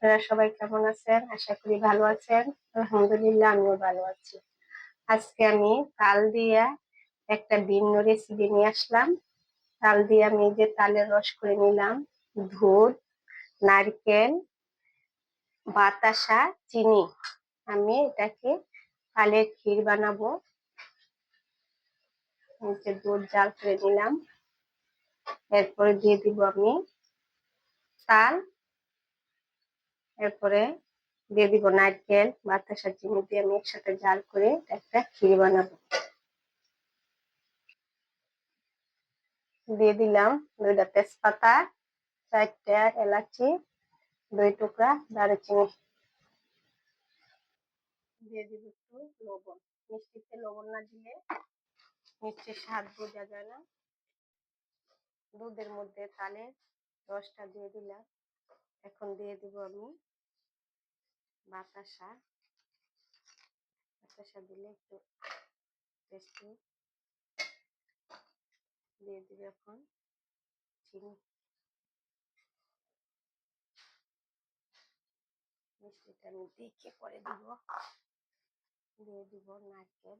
আপনারা সবাই কেমন আছেন? আশা করি ভালো আছেন। আলহামদুলিল্লাহ, আমিও ভালো আছি। আজকে আমি তাল দিয়া একটা ভিন্ন রেসিপি নিয়ে আসলাম। তাল দিয়ে আমি যে তালের রস করে নিলাম। দুধ, নারকেল, বাতাসা, চিনি। আমি এটাকে তালের ক্ষীর বানাবো। নিচে দুধ জাল করে নিলাম। এরপরে দিয়ে দিব আমি তাল। এরপরে দিয়ে দিব নারকেল বাতাসা চিনি দিয়ে আমি একসাথে জাল করে একটা ক্ষীর বানাবো। দিয়ে দিলাম দুইটা তেজপাতা, চারটা এলাচি, দুই টুকরা দারুচিনি। দিয়ে দিব একটু লবণ। মিষ্টিতে লবণ না দিলে মিষ্টির স্বাদ বোঝা যায় না। দুধের মধ্যে তালের রসটা দিয়ে দিলাম। এখন দিয়ে দিব আমি বাতাসা। বাতাসা দিলে একটু টেস্টি দিয়ে দিব এখন চিনি। মিষ্টিটা আমি দেখে করে দিব। দিয়ে দিব নারকেল।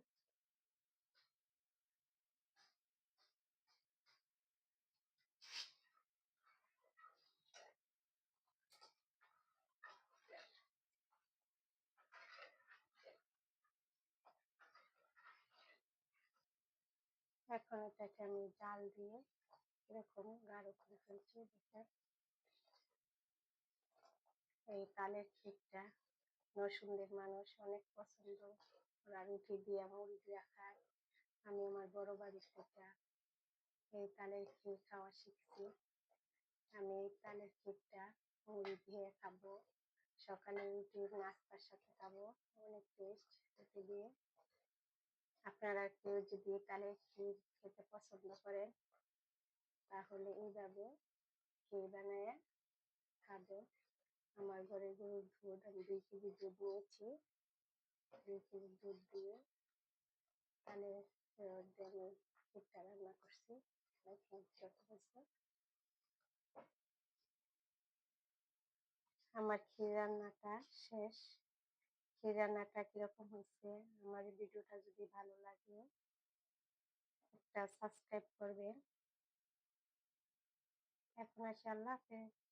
এখন এটাকে আমি জাল দিয়ে এরকম গাঢ় করে ফেলছি দেখে এই তালের ক্ষীরটা নরসিংদীর মানুষ অনেক পছন্দ। ওরা রুটি দিয়ে, মুড়ি দিয়ে খায়। আমি আমার বড় বাড়ির থেকে এই তালের ক্ষীর খাওয়া শিখছি। আমি এই তালের ক্ষীরটা মুড়ি দিয়ে খাব। সকালে রুটি নাস্তার সাথে খাব। অনেক টেস্ট রুটি দিয়ে। আপনারা কেউ যদি তালের ক্ষীর খেতে পছন্দ করেন, তাহলে এইভাবে ক্ষীর বানায় খাবেন আমার ঘরে গরুর দুধ, আমি দুই কেজি দুধ নিয়েছি। দুই কেজি দুধ দিয়ে তাহলে আমি ক্ষীরটা রান্না করছি। আমার ক্ষীর রান্নাটা শেষ। ক্ষীর রান্নাটা কীরকম হয়েছে? আমার ভিডিওটা যদি ভালো লাগে, একটা সাবস্ক্রাইব করবেন। এখন আসি, আল্লাহ হাফেজ।